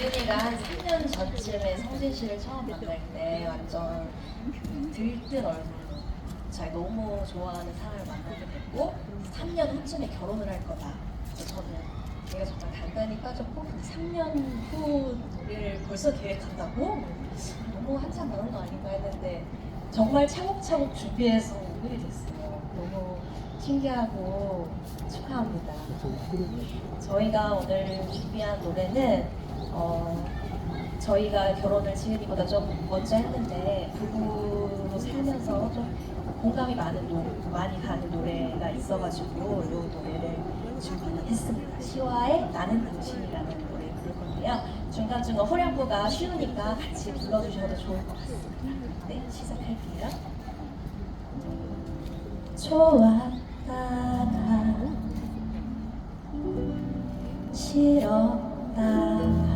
지은이가 한 3년 전쯤에 성진 씨를 처음 만날 때 완전 그 들뜬 얼굴로 제가 너무 좋아하는 사람을 만나게 됐고 3년 후쯤에 결혼을 할 거다. 그래서 저는 얘가 정말 단단히 빠졌고 3년 후를 벌써 계획한다고? 너무 한참 남은 거 아닌가 했는데 정말 차곡차곡 준비해서 오늘이 됐어요. 너무 신기하고 축하합니다. 저희가 오늘 준비한 노래는 어, 저희가 결혼을 지은이보다 좀 먼저 했는데 부부로 살면서 좀 공감이 많은 노래, 많이 가는 노래가 있어가지고 이 노래를 준비를 했습니다. 시와의 나는 당신이라는 노래 부를 건데요. 중간중간 호량부가 쉬우니까 같이 불러주셔도 좋을 것 같습니다. 네, 시작할게요. 좋았 った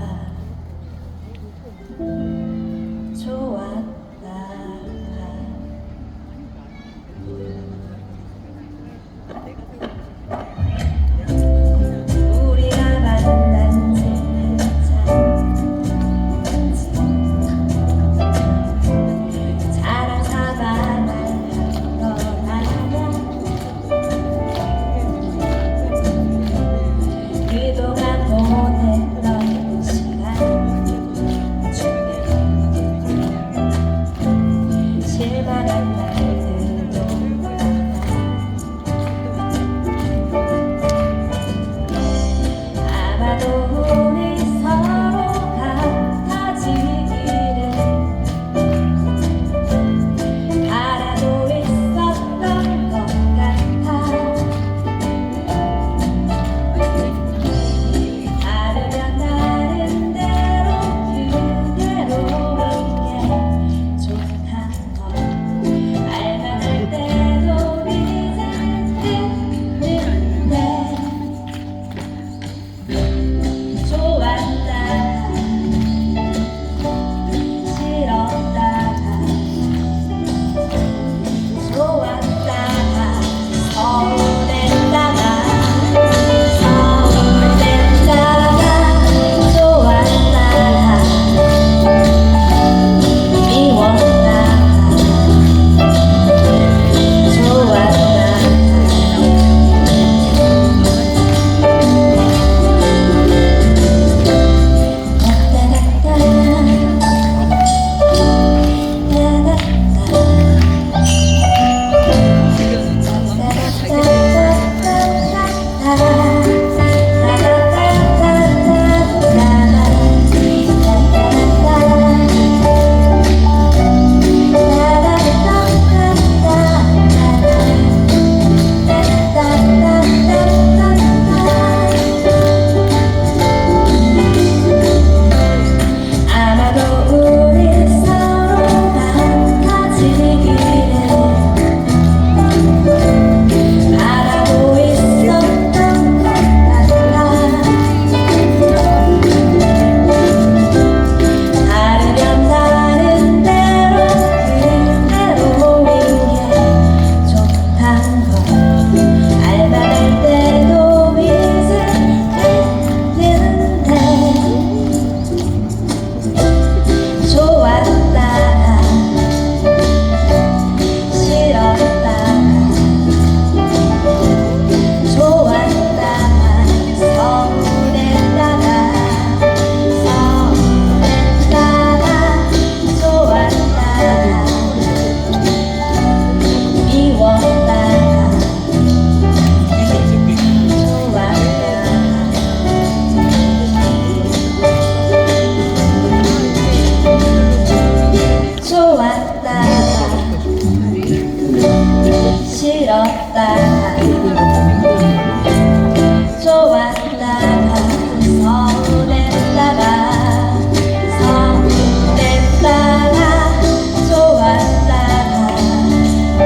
싫었다.